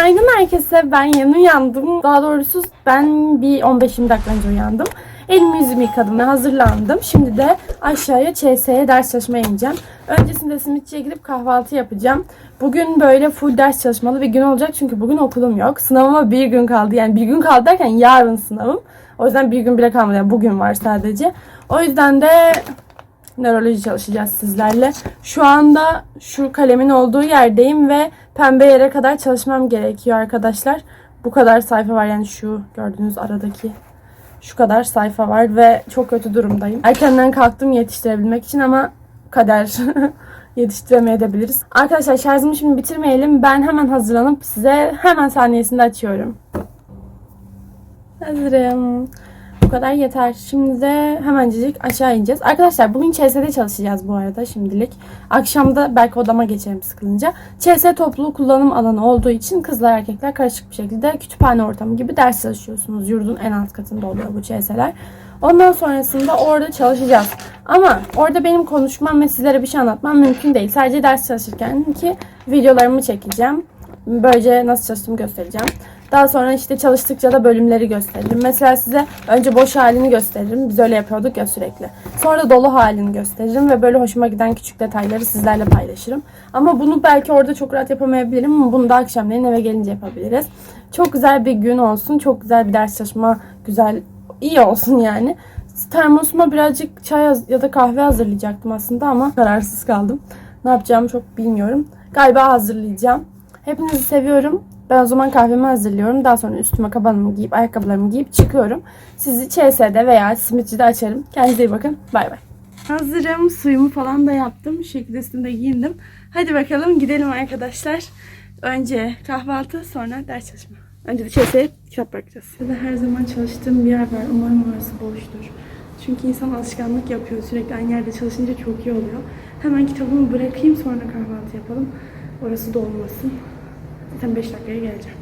Günaydın herkese. Ben yeni uyandım. Daha doğrusu ben bir 15-20 dakika önce uyandım. Elimi yüzümü yıkadım ve hazırlandım. Şimdi de aşağıya ÇS'ye ders çalışmaya ineceğim. Öncesinde simitçiye gidip kahvaltı yapacağım. Bugün böyle full ders çalışmalı bir gün olacak çünkü bugün okulum yok. Sınavıma bir gün kaldı. Yani bir gün kaldı derken yarın sınavım. O yüzden bir gün bile kalmadı. Yani bugün var sadece. O yüzden de nöroloji çalışacağız sizlerle. Şu anda şu kalemin olduğu yerdeyim ve pembe yere kadar çalışmam gerekiyor arkadaşlar. Bu kadar sayfa var yani şu gördüğünüz aradaki şu kadar sayfa var ve çok kötü durumdayım. Erkenden kalktım yetiştirebilmek için ama kader yetiştiremeyebiliriz. Arkadaşlar şarjımı şimdi bitirmeyelim. Ben hemen hazırlanıp size hemen saniyesinde açıyorum. Hazırım. Kadar yeter. Şimdi de hemencik aşağı ineceğiz. Arkadaşlar bugün ÇS'de çalışacağız bu arada şimdilik. Akşamda belki odama geçerim sıkılınca. ÇS toplu kullanım alanı olduğu için kızlar erkekler karışık bir şekilde kütüphane ortamı gibi ders çalışıyorsunuz. Yurdun en alt katında oluyor bu ÇS'ler. Ondan sonrasında orada çalışacağız. Ama orada benim konuşmam ve sizlere bir şey anlatmam mümkün değil. Sadece ders çalışırken ki videolarımı çekeceğim. Böylece nasıl çalıştığımı göstereceğim. Daha sonra işte çalıştıkça da bölümleri gösteririm. Mesela size önce boş halini gösteririm. Biz öyle yapıyorduk ya sürekli. Sonra dolu halini gösteririm ve böyle hoşuma giden küçük detayları sizlerle paylaşırım. Ama bunu belki orada çok rahat yapamayabilirim ama bunu da akşamleyin eve gelince yapabiliriz. Çok güzel bir gün olsun. Çok güzel bir ders çalışma. Güzel, iyi olsun yani. Termosuma birazcık çay ya da kahve hazırlayacaktım aslında ama kararsız kaldım. Ne yapacağımı çok bilmiyorum. Galiba hazırlayacağım. Hepinizi seviyorum. Ben o zaman kahvemi hazırlıyorum. Daha sonra üstüme kabanımı giyip, ayakkabılarımı giyip çıkıyorum. Sizi ÇS'de veya simitçide açarım. Kendinize iyi bakın. Bay bay. Hazırım. Suyumu falan da yaptım. Şu şekilde üstümde giyindim. Hadi bakalım gidelim arkadaşlar. Önce kahvaltı sonra ders çalışma. Önce de ÇS'ye kitap bırakacağız. Burada her zaman çalıştığım bir yer var. Umarım orası boştur. Çünkü insan alışkanlık yapıyor. Sürekli aynı yerde çalışınca çok iyi oluyor. Hemen kitabımı bırakayım sonra kahvaltı yapalım. Orası dolmasın. Zaten 5 dakikaya geleceğim.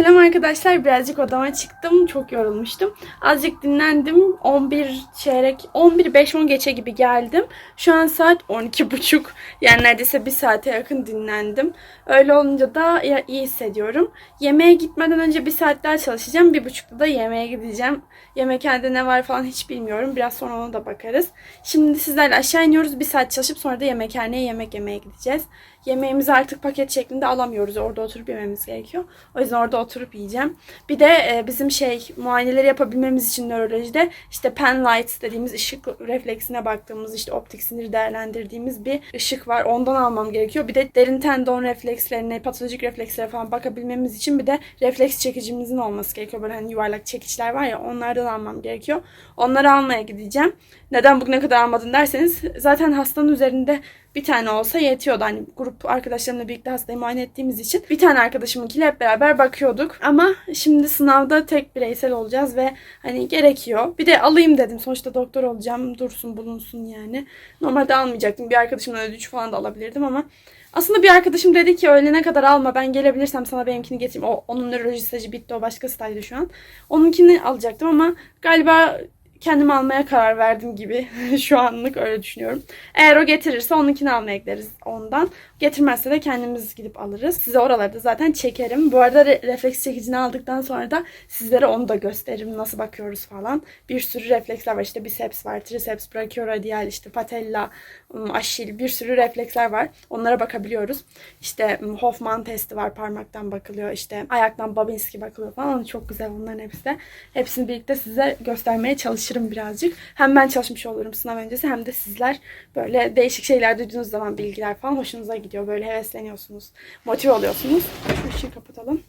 Selam arkadaşlar. Birazcık odama çıktım. Çok yorulmuştum. Azıcık dinlendim. 11 çeyrek, 11 5 10 geçe gibi geldim. Şu an saat 12.30. Yani neredeyse bir saate yakın dinlendim. Öyle olunca da iyi hissediyorum. Yemeğe gitmeden önce bir saat daha çalışacağım. Bir buçukta da yemeğe gideceğim. Yemekhanede ne var falan hiç bilmiyorum. Biraz sonra ona da bakarız. Şimdi sizlerle aşağı iniyoruz. Bir saat çalışıp sonra da yemekhaneye yemek yemeye gideceğiz. Yemeğimizi artık paket şeklinde alamıyoruz. Orada oturup yememiz gerekiyor. O yüzden orada oturup yiyeceğim. Bir de e, bizim şey muayeneleri yapabilmemiz için nörolojide işte pen light dediğimiz ışık refleksine baktığımız işte optik sinir değerlendirdiğimiz bir ışık var. Ondan almam gerekiyor. Bir de derin tendon reflekslerine, patolojik reflekslere falan bakabilmemiz için bir de refleks çekicimizin olması gerekiyor. Böyle hani yuvarlak çekiçler var ya onlardan almam gerekiyor. Onları almaya gideceğim. Neden bugüne kadar almadın derseniz zaten hastanın üzerinde bir tane olsa yetiyordu. Hani grup arkadaşlarımla birlikte hastayı muayene ettiğimiz için bir tane arkadaşımınkiyle hep beraber bakıyorduk. Ama şimdi sınavda tek bireysel olacağız ve hani gerekiyor. Bir de alayım dedim. Sonuçta doktor olacağım. Dursun bulunsun yani. Normalde almayacaktım. Bir arkadaşımla ödünç falan da alabilirdim ama Aslında bir arkadaşım dedi ki öğlene kadar alma ben gelebilirsem sana benimkini getireyim. O, onun nöroloji stajı bitti o başka stajda şu an. Onunkini alacaktım ama galiba kendime almaya karar verdim gibi şu anlık öyle düşünüyorum. Eğer o getirirse onunkini almaya gideriz ondan. Getirmezse de kendimiz gidip alırız. Size oralarda zaten çekerim. Bu arada re- refleks çekicini aldıktan sonra da sizlere onu da gösteririm. Nasıl bakıyoruz falan. Bir sürü refleksler var. İşte biceps var, triceps, brachioradial, işte patella, ım, aşil bir sürü refleksler var. Onlara bakabiliyoruz. İşte ım, Hoffman testi var. Parmaktan bakılıyor. İşte ayaktan Babinski bakılıyor falan. Çok güzel onların hepsi de. Hepsini birlikte size göstermeye çalışırım birazcık. Hem ben çalışmış olurum sınav öncesi hem de sizler böyle değişik şeyler duyduğunuz zaman bilgiler falan hoşunuza gidiyor. Böyle hevesleniyorsunuz. Motive oluyorsunuz. Şu ışığı kapatalım.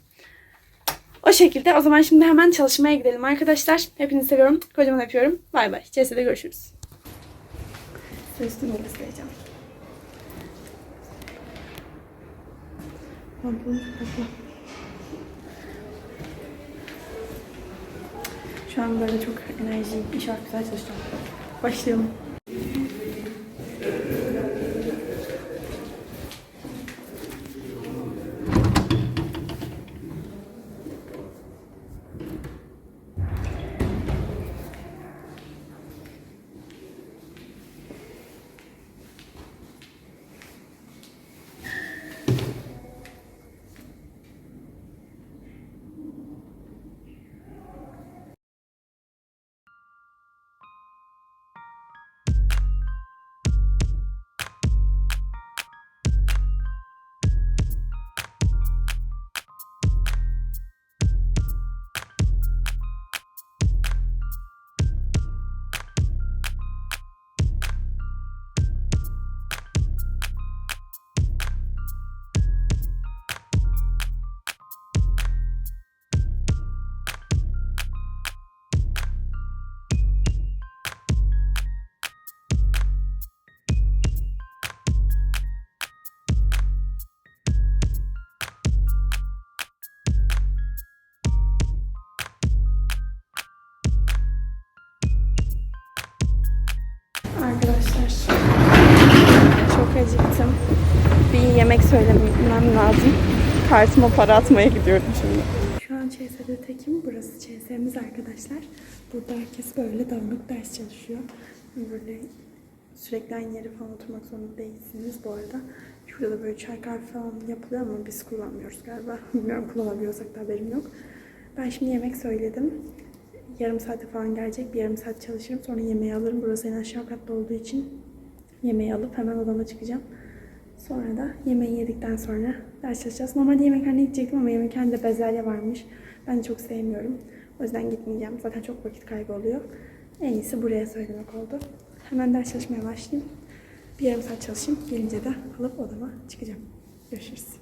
O şekilde o zaman şimdi hemen çalışmaya gidelim arkadaşlar. Hepinizi seviyorum. Kocaman öpüyorum. Bay bay. CS'de görüşürüz. Üstümü göstereceğim. Şu an böyle çok enerjiyim. İnşallah güzel çalışacağım. Başlayalım. Söylemem lazım. Kartıma para atmaya gidiyorum şimdi. Şu an ÇS'de tekim. Burası ÇS'miz arkadaşlar. Burada herkes böyle dağınık ders çalışıyor. Böyle sürekli aynı yere falan oturmak zorunda değilsiniz bu arada. Şurada da böyle çay kahve falan yapılıyor ama biz kullanmıyoruz galiba. Bilmiyorum kullanabiliyorsak da haberim yok. Ben şimdi yemek söyledim. Yarım saate falan gelecek. Bir yarım saat çalışırım. Sonra yemeği alırım. Burası en aşağı katta olduğu için yemeği alıp hemen odama çıkacağım. Sonra da yemeği yedikten sonra ders çalışacağız. Normalde yemekhaneye gidecektim ama yemekhanede bezelye varmış. Ben çok sevmiyorum. O yüzden gitmeyeceğim. Zaten çok vakit kaybı oluyor. En iyisi buraya söylemek oldu. Hemen ders çalışmaya başlayayım. Bir yarım saat çalışayım. Gelince de alıp odama çıkacağım. Görüşürüz.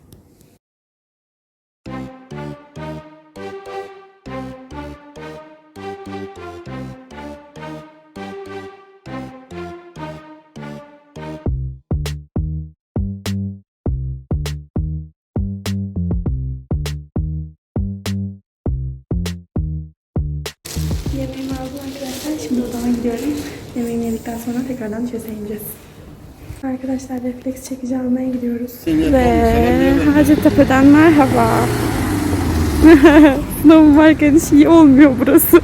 Tekrardan çöze ineceğiz. Arkadaşlar refleks çekici almaya gidiyoruz. Ve Hacettepe'den merhaba. sınavım varken hiç iyi olmuyor burası.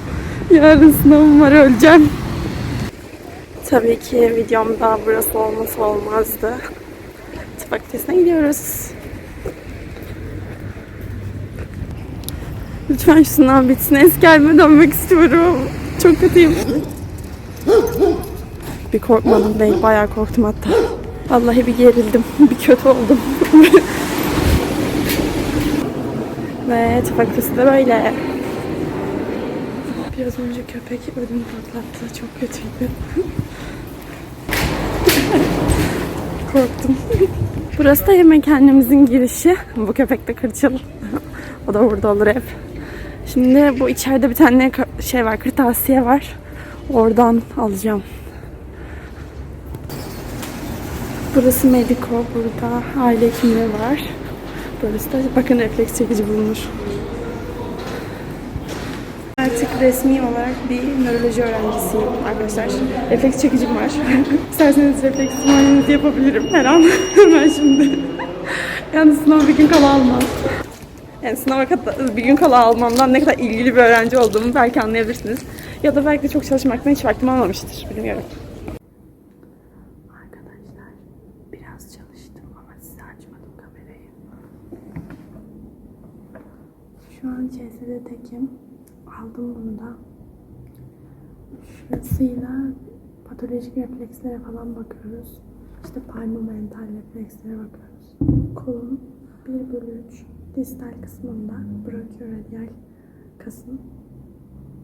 Yarın sınavım var öleceğim. Tabii ki videomda burası olması olmazdı. Tıp fakültesine gidiyoruz. Lütfen şu sınav bitsin. Eski halime dönmek istiyorum. Çok kötüyüm. Bir korkmadım değil. Bayağı korktum hatta. Vallahi bir gerildim. Bir kötü oldum. Ve tıp fakültesi de böyle. Biraz önce köpek ödüm patlattı. Çok kötüydü. Korktum. Burası da yemekhanemizin girişi. Bu köpek de kırçıl. o da burada olur hep. Şimdi bu içeride bir tane şey var, kırtasiye var. Oradan alacağım. Burası Medico, burada aile hekimliği var. Burası da bakın refleks çekici bulunmuş. Artık resmi olarak bir nöroloji öğrencisiyim arkadaşlar. Refleks çekicim var. İsterseniz refleks muayenenizi yapabilirim her an. Hemen şimdi. Yalnız sınav bir gün kala almam. Yani sınava kadar bir gün kala almamdan ne kadar ilgili bir öğrenci olduğumu belki anlayabilirsiniz. Ya da belki de çok çalışmaktan hiç vaktim olmamıştır. Bilmiyorum. Arkadaşlar biraz çalıştım ama size açmadım kamerayı. Şu tekim. Aldım bunu da. Şurasıyla patolojik reflekslere falan bakıyoruz. İşte palmomental reflekslere bakıyoruz. Kolun 1 bölü 3 distal kısmında brachioradial kasın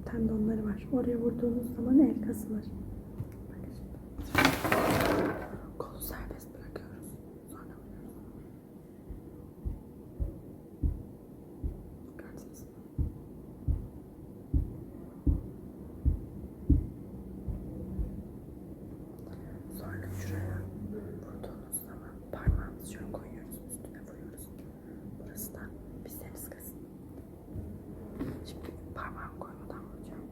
tendonları var. Oraya vurduğunuz zaman el kasılır. Kolu serbest bırakıyoruz. Sonra vuruyoruz. Gördünüz mü? Sonra şuraya vurduğunuz zaman parmağımızı şöyle koyuyoruz. Üstüne vuruyoruz. Burası da biceps kası. Şimdi parmağımı koymadan vuracağım.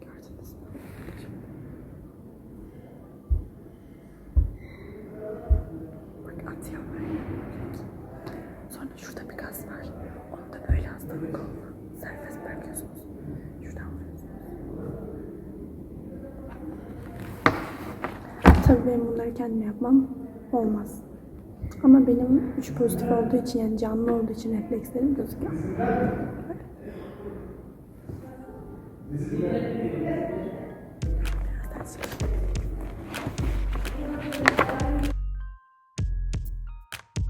Gördünüz mü? Bak atıyorum böyle. Sonra şurada bir gaz var. Onu da böyle hastalık olma. Serbest bırakıyorsunuz. Şuradan vuruyorsunuz. Tabii benim bunları kendim yapmam olmaz. Ama benim 3 pozitif olduğu için yani canlı olduğu için reflekslerim gözüküyor.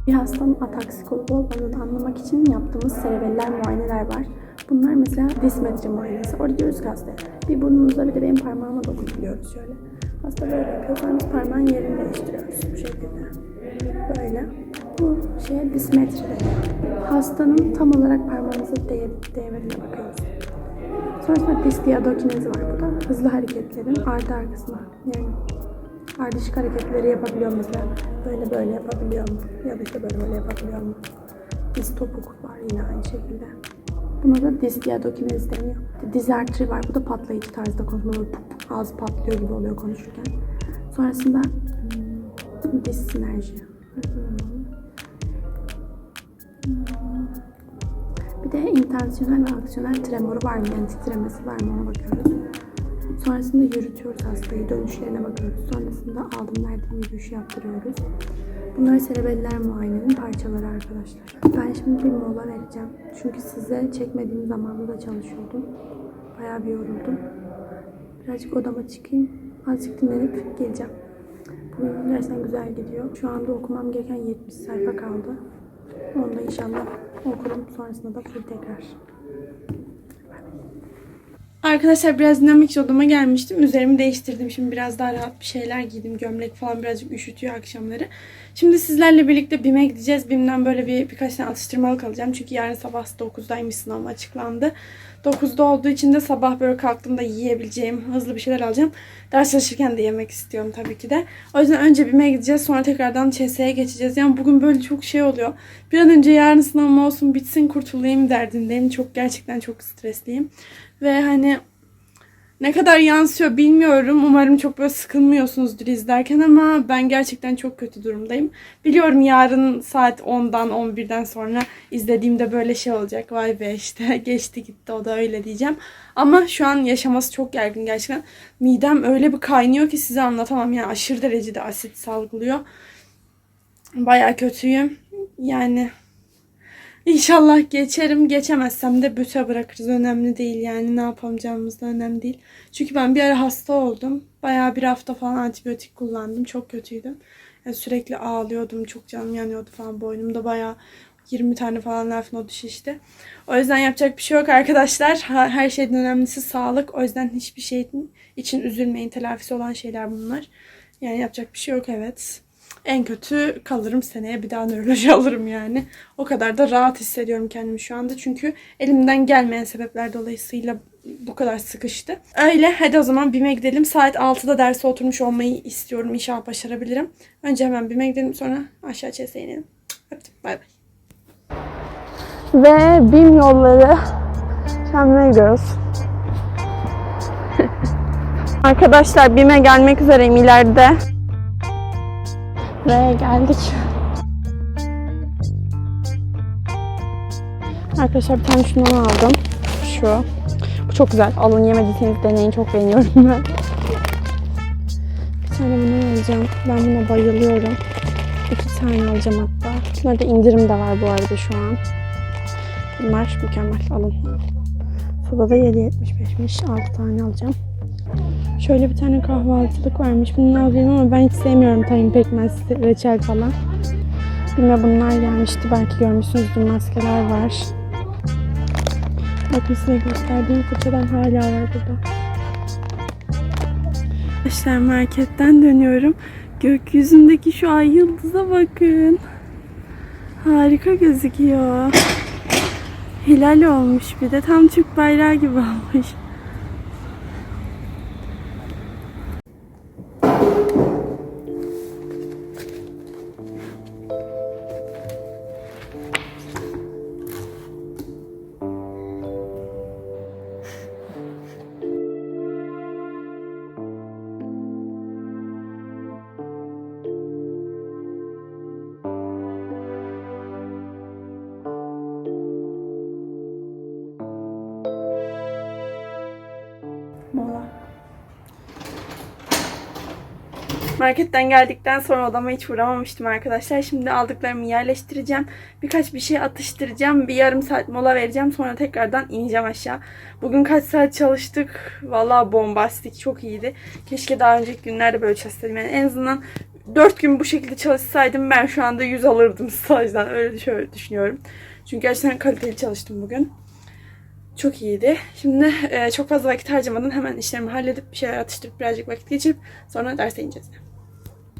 Bir hastanın ataksik olup olmadığını anlamak için yaptığımız serebeller muayeneler var. Bunlar mesela dismetri muayenesi. Orada diyoruz ki hastaya bir burnumuza bir de benim parmağıma dokunabiliyoruz şöyle. Hasta böyle yapıyor. Sonra biz parmağın yerini değiştiriyoruz bu şekilde. Böyle. Bu şeye deniyor. Hastanın tam olarak parmağımıza değ değverine bakıyoruz. Sonrasında diskiadokinezi var. Bu da hızlı hareketlerin ardı arkasına yani ardışık hareketleri yapabiliyor mesela? Böyle böyle yapabiliyor mu? Ya da işte böyle böyle yapabiliyor mu? Diz topuk var yine aynı şekilde. Buna da diskiadokinezi deniyor. Diz arteri var. Bu da patlayıcı tarzda konuşma. Böyle puk ağzı patlıyor gibi oluyor konuşurken. Sonrasında hmm, diz sinerji. Bir de intansiyonel ve aksiyonel tremoru var mı? Yani titremesi var mı ona bakıyoruz. Sonrasında yürütüyoruz hastayı, dönüşlerine bakıyoruz. Sonrasında aldım verdiğim yürüyüşü yaptırıyoruz. Bunlar serebeller muayenenin parçaları arkadaşlar. Ben şimdi bir mola vereceğim. Çünkü size çekmediğim zamanda da çalışıyordum. Bayağı bir yoruldum. Birazcık odama çıkayım. Azıcık dinlenip geleceğim. Bugün gerçekten güzel gidiyor. Şu anda okumam gereken 70 sayfa kaldı. Onu da inşallah okurum. Sonrasında da full tekrar. Arkadaşlar biraz dinamik odama gelmiştim. Üzerimi değiştirdim. Şimdi biraz daha rahat bir şeyler giydim. Gömlek falan birazcık üşütüyor akşamları. Şimdi sizlerle birlikte BİM'e gideceğiz. BİM'den böyle bir birkaç tane atıştırmalık alacağım. Çünkü yarın sabah 9'daymış sınavım açıklandı. 9'da olduğu için de sabah böyle kalktığımda yiyebileceğim hızlı bir şeyler alacağım. Ders çalışırken de yemek istiyorum tabii ki de. O yüzden önce BİM'e gideceğiz. Sonra tekrardan ÇS'ye geçeceğiz. Yani bugün böyle çok şey oluyor. Bir an önce yarın sınavım olsun bitsin kurtulayım derdindeyim. Çok gerçekten çok stresliyim. Ve hani ne kadar yansıyor bilmiyorum. Umarım çok böyle sıkılmıyorsunuzdur izlerken ama ben gerçekten çok kötü durumdayım. Biliyorum yarın saat 10'dan 11'den sonra izlediğimde böyle şey olacak. Vay be işte geçti gitti o da öyle diyeceğim. Ama şu an yaşaması çok gergin gerçekten. Midem öyle bir kaynıyor ki size anlatamam. Yani aşırı derecede asit salgılıyor. Baya kötüyüm. Yani İnşallah geçerim. Geçemezsem de büte bırakırız. Önemli değil yani. Ne yapamayacağımız da önemli değil. Çünkü ben bir ara hasta oldum. Bayağı bir hafta falan antibiyotik kullandım. Çok kötüydüm. Yani sürekli ağlıyordum. Çok canım yanıyordu falan. Boynumda bayağı 20 tane falan lenf nodu şişti. O yüzden yapacak bir şey yok arkadaşlar. Her şeyden önemlisi sağlık. O yüzden hiçbir şey için üzülmeyin. Telafisi olan şeyler bunlar. Yani yapacak bir şey yok evet. En kötü kalırım seneye bir daha nöroloji alırım yani. O kadar da rahat hissediyorum kendimi şu anda. Çünkü elimden gelmeyen sebepler dolayısıyla bu kadar sıkıştı. Öyle hadi o zaman BİM'e gidelim. Saat 6'da derse oturmuş olmayı istiyorum. İnşallah başarabilirim. Önce hemen BİM'e gidelim sonra aşağı ÇS'ye inelim. Öptüm bay bay. Ve BİM yolları Şamlı'ya gidiyoruz. Arkadaşlar BİM'e gelmek üzereyim ileride. Ve geldik. Arkadaşlar bir tane şundan aldım. Şu. Bu çok güzel. Alın yemediyseniz deneyin. Çok beğeniyorum ben. Bir tane bunu alacağım. Ben buna bayılıyorum. İki tane alacağım hatta. Bunlarda indirim de var bu arada şu an. Bunlar mükemmel. Alın. Soda da 7.75'miş. 6 tane alacağım. Şöyle bir tane kahvaltılık varmış. Bunu alayım ama ben hiç sevmiyorum tayin pekmez, reçel falan. Bilmem bunlar gelmişti. Belki görmüşsünüzdür. Maskeler var. Bakın size gösterdiğim fırçadan hala var burada. Arkadaşlar marketten dönüyorum. Gökyüzündeki şu ay yıldıza bakın. Harika gözüküyor. Hilal olmuş bir de tam Türk bayrağı gibi olmuş. Mola. Marketten geldikten sonra odama hiç uğramamıştım arkadaşlar. Şimdi aldıklarımı yerleştireceğim. Birkaç bir şey atıştıracağım. Bir yarım saat mola vereceğim. Sonra tekrardan ineceğim aşağı. Bugün kaç saat çalıştık? Vallahi bombastik. Çok iyiydi. Keşke daha önceki günlerde böyle çalışsaydım. Yani en azından 4 gün bu şekilde çalışsaydım ben şu anda 100 alırdım stajdan. Öyle şöyle düşünüyorum. Çünkü gerçekten kaliteli çalıştım bugün. Çok iyiydi. Şimdi e, çok fazla vakit harcamadan hemen işlerimi halledip bir şeyler atıştırıp birazcık vakit geçirip sonra derse ineceğiz.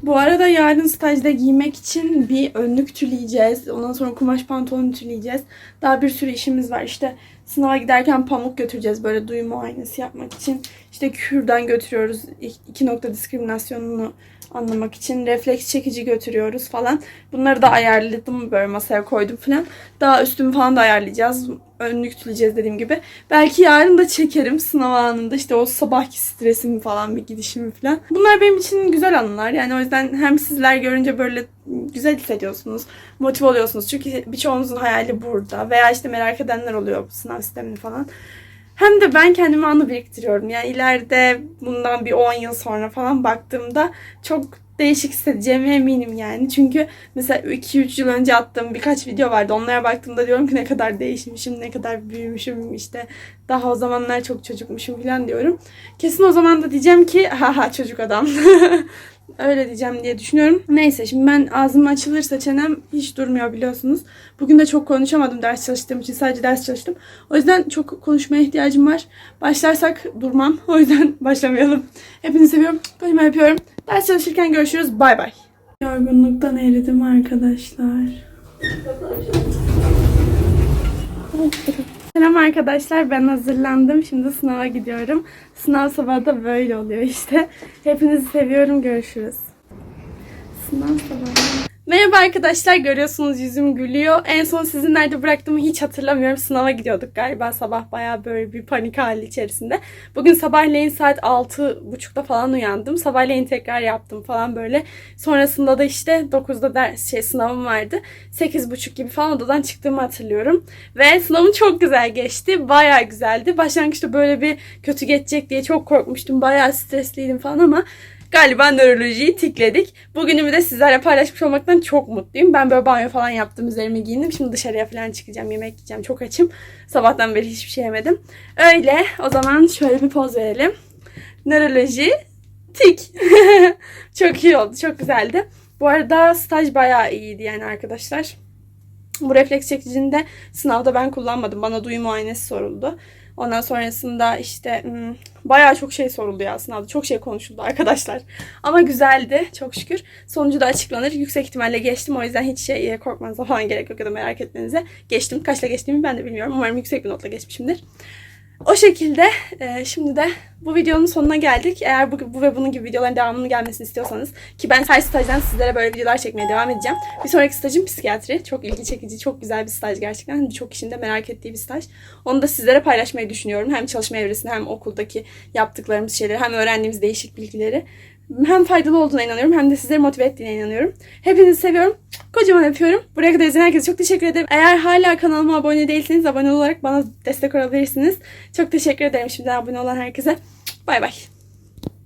Bu arada yarın stajda giymek için bir önlük tüleyeceğiz. Ondan sonra kumaş pantolon tüleyeceğiz. Daha bir sürü işimiz var. İşte sınava giderken pamuk götüreceğiz böyle duyum muayenesi yapmak için. İşte kürdan götürüyoruz. İki nokta diskriminasyonunu anlamak için. Refleks çekici götürüyoruz falan. Bunları da ayarladım böyle masaya koydum falan. Daha üstümü falan da ayarlayacağız. Önlük tüleyeceğiz dediğim gibi. Belki yarın da çekerim sınav anında işte o sabahki stresimi falan bir gidişimi falan. Bunlar benim için güzel anılar. Yani o yüzden hem sizler görünce böyle güzel hissediyorsunuz. Motive oluyorsunuz. Çünkü birçoğunuzun hayali burada. Veya işte merak edenler oluyor bu sınav sistemini falan. Hem de ben kendime anı biriktiriyorum. Yani ileride bundan bir 10 yıl sonra falan baktığımda çok değişik hissedeceğime eminim yani. Çünkü mesela 2-3 yıl önce attığım birkaç video vardı. Onlara baktığımda diyorum ki ne kadar değişmişim, ne kadar büyümüşüm işte. Daha o zamanlar çok çocukmuşum falan diyorum. Kesin o zaman da diyeceğim ki haha çocuk adam. Öyle diyeceğim diye düşünüyorum. Neyse şimdi ben ağzım açılırsa çenem hiç durmuyor biliyorsunuz. Bugün de çok konuşamadım ders çalıştığım için. Sadece ders çalıştım. O yüzden çok konuşmaya ihtiyacım var. Başlarsak durmam. O yüzden başlamayalım. Hepinizi seviyorum. Kocaman yapıyorum. Ders çalışırken görüşürüz. Bay bay. Yorgunluktan eridim arkadaşlar. Selam arkadaşlar ben hazırlandım. Şimdi sınava gidiyorum. Sınav sabahı da böyle oluyor işte. Hepinizi seviyorum. Görüşürüz. Sınav sabahı. Merhaba arkadaşlar görüyorsunuz yüzüm gülüyor. En son sizi nerede bıraktığımı hiç hatırlamıyorum. Sınava gidiyorduk galiba sabah baya böyle bir panik hali içerisinde. Bugün sabahleyin saat 6.30'da falan uyandım. Sabahleyin tekrar yaptım falan böyle. Sonrasında da işte 9'da ders şey sınavım vardı. 8.30 gibi falan odadan çıktığımı hatırlıyorum. Ve sınavım çok güzel geçti. Baya güzeldi. Başlangıçta böyle bir kötü geçecek diye çok korkmuştum. Baya stresliydim falan ama Galiba nörolojiyi tikledik. Bugünümü de sizlerle paylaşmış olmaktan çok mutluyum. Ben böyle banyo falan yaptım, üzerime giyindim. Şimdi dışarıya falan çıkacağım, yemek yiyeceğim. Çok açım. Sabahtan beri hiçbir şey yemedim. Öyle. O zaman şöyle bir poz verelim. Nöroloji tik. çok iyi oldu, çok güzeldi. Bu arada staj bayağı iyiydi yani arkadaşlar. Bu refleks çekicini de sınavda ben kullanmadım. Bana duyu muayenesi soruldu. Ondan sonrasında işte hmm, bayağı çok şey soruldu ya sınavda. Çok şey konuşuldu arkadaşlar. Ama güzeldi çok şükür. Sonucu da açıklanır. Yüksek ihtimalle geçtim. O yüzden hiç şey korkmanıza falan gerek yok ya da merak etmenize. Geçtim. Kaçla geçtiğimi ben de bilmiyorum. Umarım yüksek bir notla geçmişimdir. O şekilde e, şimdi de bu videonun sonuna geldik. Eğer bu, bu ve bunun gibi videoların devamının gelmesini istiyorsanız ki ben her stajdan sizlere böyle videolar çekmeye devam edeceğim. Bir sonraki stajım psikiyatri. Çok ilgi çekici, çok güzel bir staj gerçekten. Birçok kişinin de merak ettiği bir staj. Onu da sizlere paylaşmayı düşünüyorum. Hem çalışma evresinde hem okuldaki yaptıklarımız şeyleri hem öğrendiğimiz değişik bilgileri. Hem faydalı olduğuna inanıyorum hem de sizleri motive ettiğine inanıyorum. Hepinizi seviyorum. Kocaman öpüyorum. Buraya kadar izleyen herkese çok teşekkür ederim. Eğer hala kanalıma abone değilseniz abone olarak bana destek olabilirsiniz. Çok teşekkür ederim şimdiden abone olan herkese. Bay bay.